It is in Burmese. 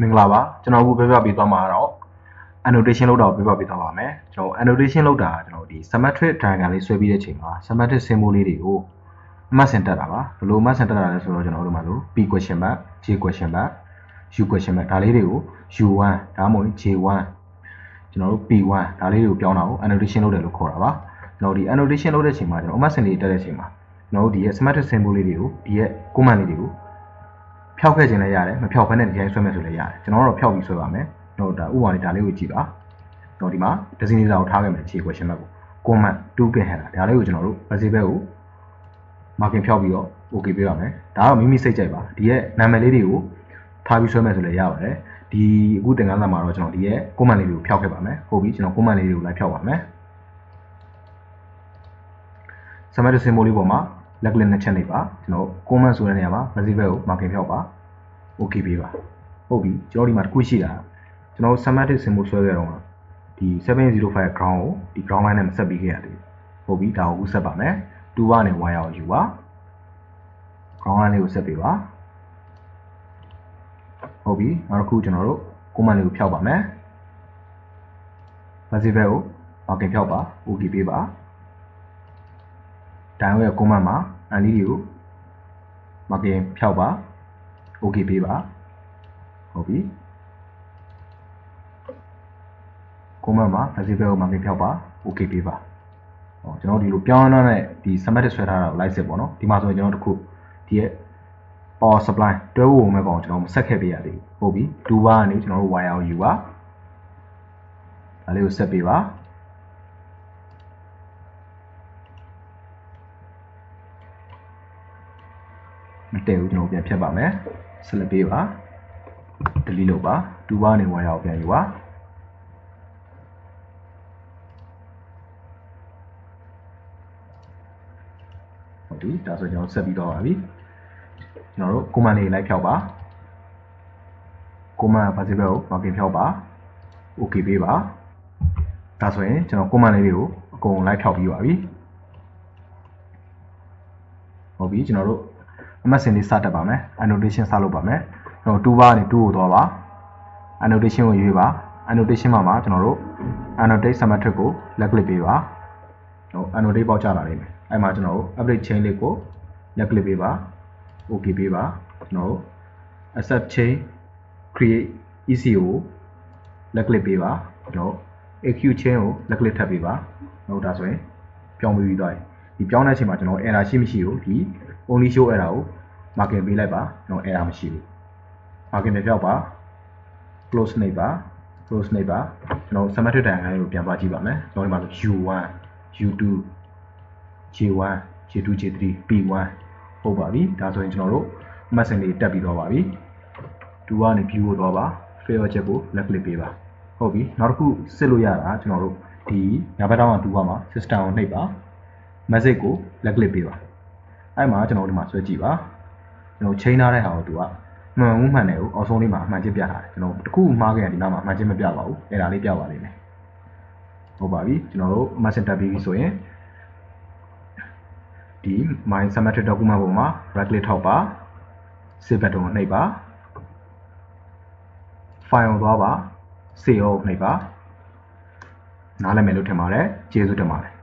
မင်္ဂလာပါကျွန်တော်အခုပြောပြပေးသွားမှာတော့ annotation လောက်တာကိုပြောပြပေးသွားပါမယ်ကျွန်တော် annotation လောက်တာကကျွန်တော်ဒီ symmetric diagram လေးဆွဲပြီးတဲ့အချိန်မှာ symmetric symbol လေးတွေကိုအမှတ်စင်တက်တာပါဘယ်လိုအမှတ်စင်တက်တာလဲဆိုတော့ကျွန်တော်တို့မှာလို့ p question mark j question mark u question mark ဒါလေးတွေကို u1 ဒါမှမဟုတ် j1 ကျွန်တော်တို့ p1 ဒါလေးတွေကိုပြောင်းတာကို annotation လုပ်တယ်လို့ခေါ်တာပါကျွန်တော်ဒီ annotation လုပ်တဲ့အချိန်မှာကျွန်တော်အမှတ်စင်လေးတက်တဲ့အချိန်မှာကျွန်တော်တို့ဒီရဲ့ symmetric symbol လေးတွေကိုဒီရဲ့ command လေးတွေကို ဖျောက်ခဲ့ခြင်းလည်းရတယ်မဖျောက်ဘဲနဲ့ဒီတိုင်းဆွဲမယ်ဆိုလည်းရတယ်ကျွန်တော်တို့တော့ဖျောက်ပြီးဆွဲပါမယ်ကျွန်တော်ဒါဥပမာလေးဒါလေးကိုကြည့်ပါကျွန်တော်ဒီမှာ designator ကိုထားခဲ့မယ်ခြေ question mark ကို command 2ကဟန်တာဒါလေးကိုကျွန်တော်တို့ variable ကို marking ဖျောက်ပြီးတော့ okay ပေးပါမယ်ဒါတော့မိမိစိတ်ကြိုက်ပါဒီရဲ့နာမည်လေးတွေကိုထားပြီးဆွဲမယ်ဆိုလည်းရပါတယ်ဒီအခုသင်ခန်းစာမှာတော့ကျွန်တော်ဒီရဲ့ command လေးတွေကိုဖျောက်ခဲ့ပါမယ်ဟုတ်ပြီကျွန်တော် command လေးတွေကိုလိုက်ဖျောက်ပါမယ် summary symbol လေးပေါ်မှာ လက်ကလစ်နှစ်ချက်နေပါကျွန်တော် comment ဆိုတဲ့နေရာမှာ variable ကို marking ဖျောက်ပါ okay ပေးပါဟုတ်ပြီကျွန်တော်ဒီမှာတစ်ခုရှိတာကျွန်တော် semantic symbol ဆွဲခဲ့တော့ဒီ705 ground ကိုဒီ ground line နဲ့မဆက်ပြီးခဲ့ရတယ်ဟုတ်ပြီဒါကိုအခုဆက်ပါမယ်2ကနေ1ရောက်ယူပါ ground line လေးကိုဆက်ပေးပါဟုတ်ပြီနောက်တစ်ခုကျွန်တော်တို့ command လေးကိုဖျောက်ပါမယ် variable ကို marking ဖျောက်ပါ okay ပေးပါ ဒိုင်ရဲ့ command မှာ အန်လီကို marking ဖျောက်ပါ okay ပေးပါဟုတ်ပြီ comment မှာ visible ကို marking ဖျောက်ပါ okay ပေးပါဟောကျွန်တော်ဒီလိုပြောင်းရတဲ့ဒီ semantic ဆွဲထားတာကို live set ပေါ့နော်ဒီမှာဆိုရင်ကျွန်တော်တို့တစ်ခုဒီရဲ့ power supply တွဲဖို့ဝင်မဲ့ကောင်ကျွန်တော်မဆက်ခဲ့ပေးရသေးဘူးဟုတ်ပြီ2ဘာကနေကျွန်တော်တို့ wire ကိုယူပါဒါလေးကိုဆက်ပေးပါ မတည့်ဘူးကျွန်တော်ပြန်ဖြတ်ပါမယ်ဆက်လက်ပေးပါ delete လုပ်ပါ2ဘာနေ wire ကိုပြန်ယူပါဟုတ်ပြီဒါဆိုကျွန်တော်ဆက်ပြီးတော့ပါပြီကျွန်တော်တို့ command လေးလိုက်ဖြောက်ပါ command variable ကို marking ဖြောက်ပါ okay ပေးပါဒါဆိုရင်ကျွန်တော် command လေးတွေကိုအကုန်လိုက်ဖြောက်ပြီးပါပြီဟုတ်ပြီကျွန်တော်တို့ အမှတ်စဉ်လေးစတက်ပါမယ် annotation စလုပ်ပါမယ်ကျွန်တော်2ဘာကနေ2ကိုသွားပါ annotation ကိုရွေးပါ annotation မှာမှာကျွန်တော်တို့ annotate symmetric ကို left click ပေးပါဟို annotate ပေါက်ကြလာလိမ့်မယ်အဲ့မှာကျွန်တော်တို့ update chain လေးကို left click ပေးပါ okay ပေးပါကျွန်တော်တို့ accept chain create ECO ကို left click ပေးပါကျွန်တော် AQ chain ကို left click ထပ်ပေးပါဟုတ်ဒါဆိုရင်ပြောင်းပြီးသွားပြီ ဒီပြောင်းတဲ့အချိန်မှာကျွန်တော် error ရှိမရှိကိုဒီ only show error ကို marking ပေးလိုက်ပါကျွန်တော် error မရှိဘူး marking ပြပြောက်ပါ close နှိပ်ပါ close နှိပ်ပါကျွန်တော် symmetric diagram လေးကိုပြန်သွားကြည့်ပါမယ်ကျွန်တော်ဒီမှာဆို u1 u2 j1 j2 j3 p1 ဟုတ်ပါပြီဒါဆိုရင်ကျွန်တော်တို့မှတ်စင်လေးတက်ပြီးတော့ပါပြီ2ကနေ view ကိုသွားပါ favor check ကို left click ပေးပါဟုတ်ပြီနောက်တစ်ခုစစ်လို့ရတာကျွန်တော်တို့ဒီညာဘက်တောင်းက2ပါမှာ system ကိုနှိပ်ပါ message ကို left click ပေးပါအဲ့မှာကျွန်တော်တို့ဒီမှာဆွဲကြည့်ပါကျွန်တော်ချိန်ထားတဲ့ဟာကိုသူကမှန်မှုမှန်တယ်ကိုအောက်ဆုံးလေးမှာအမှန်ချင်းပြထားတယ်ကျွန်တော်တခုမှားခဲ့ရင်ဒီနောက်မှာအမှန်ချင်းမပြပါဘူးအဲ့ဒါလေးပြပါလိမ့်မယ်ဟုတ်ပါပြီကျွန်တော်တို့ message တက်ပြီးပြီဆိုရင်ဒီ my symmetric document ပေါ်မှာ right click ထောက်ပါ save button ကိုနှိပ်ပါ file ကိုသွားပါ save ကိုနှိပ်ပါနားလည်မယ်လို့ထင်ပါတယ်ကျေးဇူးတင်ပါတယ်